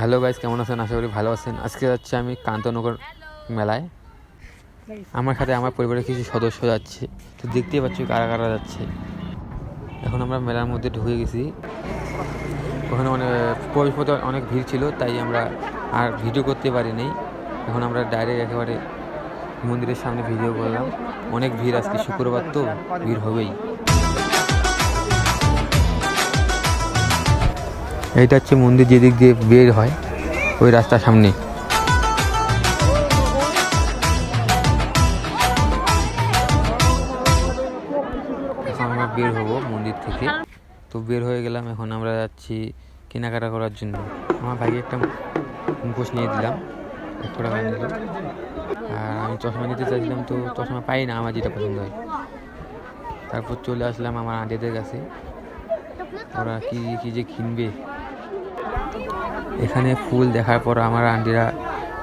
Hello guys কেমন আছেন? আশা করি ভালো আছেন। আজকে যাচ্ছি আমি কান্তনগর মেলায়। আমার সাথে আমার পরিবারের কিছু সদস্য যাচ্ছে। তো দেখতেই পাচ্ছি কারা কারা যাচ্ছে। এখন আমরা মেলার মধ্যে ঢুকে গেছি। ওখানে অনেক প্রবেশপথে অনেক ভিড় ছিল, তাই আমরা আর ভিডিও করতে পারিনি। এখন আমরা ডাইরেক্ট একেবারে মন্দিরের সামনে ভিডিও করলাম। অনেক ভিড় আজকে শুক্রবার তো, ভিড় হবেই। এইটা হচ্ছে মন্দির যেদিক দিয়ে বের হয়, ওই রাস্তার সামনে। এখন আমরা বের হব মন্দির থেকে। তো বের হয়ে গেলাম, এখন আমরা যাচ্ছি কেনাকাটা করার জন্য। আমার ভাইকে একটা মুখোশ নিয়ে দিলাম টাকা নিল। আর আমি চশমা নিতে চাইছিলাম তো চশমা পাই না, আমার যেটা পছন্দ হয়। তারপর চলে আসলাম আমার আন্টিদের কাছে। ওরা কি কি যে কিনবে। এখানে ফুল দেখার পর আমার আন্টিরা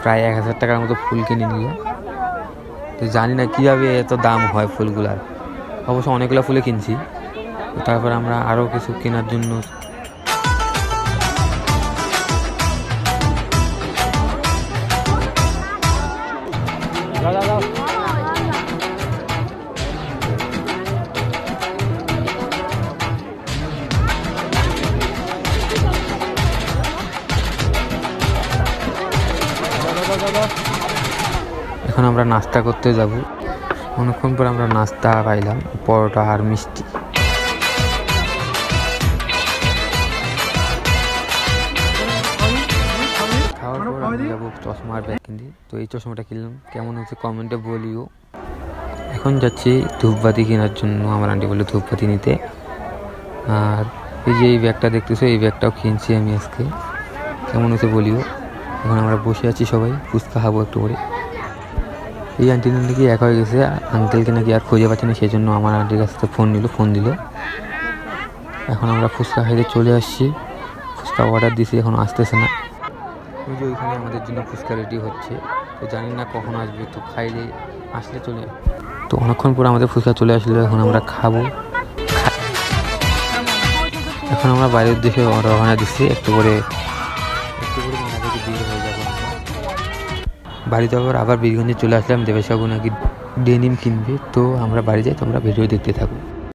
প্রায় এক হাজার টাকার মতো ফুল কিনে নিল। তো জানি না কীভাবে এত দাম হয় ফুলগুলার। অবশ্য অনেকগুলো ফুলে কিনছি। তারপর আমরা আরও কিছু কেনার জন্য এখন আমরা নাস্তা করতে যাব। অনেকক্ষণ পর আমরা নাস্তা পাইলাম, পরোটা আর মিষ্টি। খাওয়ার পর আমি যাব চশমার ব্যাগ কিনতে। তো এই চশমাটা কিনলাম। কেমন হচ্ছে কমেন্টে বলিও। এখন যাচ্ছি ধূপবাতি কেনার জন্য। আমার আন্টি বলে ধূপবাতি নিতে। আর এই যে এই ব্যাগটা দেখতেছো, এই ব্যাগটাও কিনছি আমি আজকে। কেমন হচ্ছে বলিও। এখন আমরা বসে আছি সবাই, ফুচকা খাব একটু করে। এই আন্টি নাকি এক হয়ে গেছে আঙ্কেলকে নাকি আর খুঁজে পাচ্ছে না সেই জন্য আমার আন্টির কাছ থেকে ফোন নিল ফোন দিল। এখন আমরা ফুচকা খাইতে চলে আসছি। ফুচকা অর্ডার দিছি, এখন আসতেছে না। ওই যে ওইখানে আমাদের জন্য ফুচকা রেডি হচ্ছে। তো জানি না কখন আসবে, তো খাইলে আসলে চলে তো অনেকক্ষণ পর আমাদের ফুচকা চলে আসলো, এখন আমরা খাব। এখন আমরা বাইরের দিকে রওনা দিচ্ছি একটু করে একটু করে বিয়ে হয়ে যাব বাড়িতে বাড়ি যাওয়ার আবার বীরগঞ্জে চলে আসলাম দেবেশবাবু নাকি ডেনিম কিনবে। তো আমরা বাড়ি যাই, তোমরা ভিডিও দেখতে থাকো।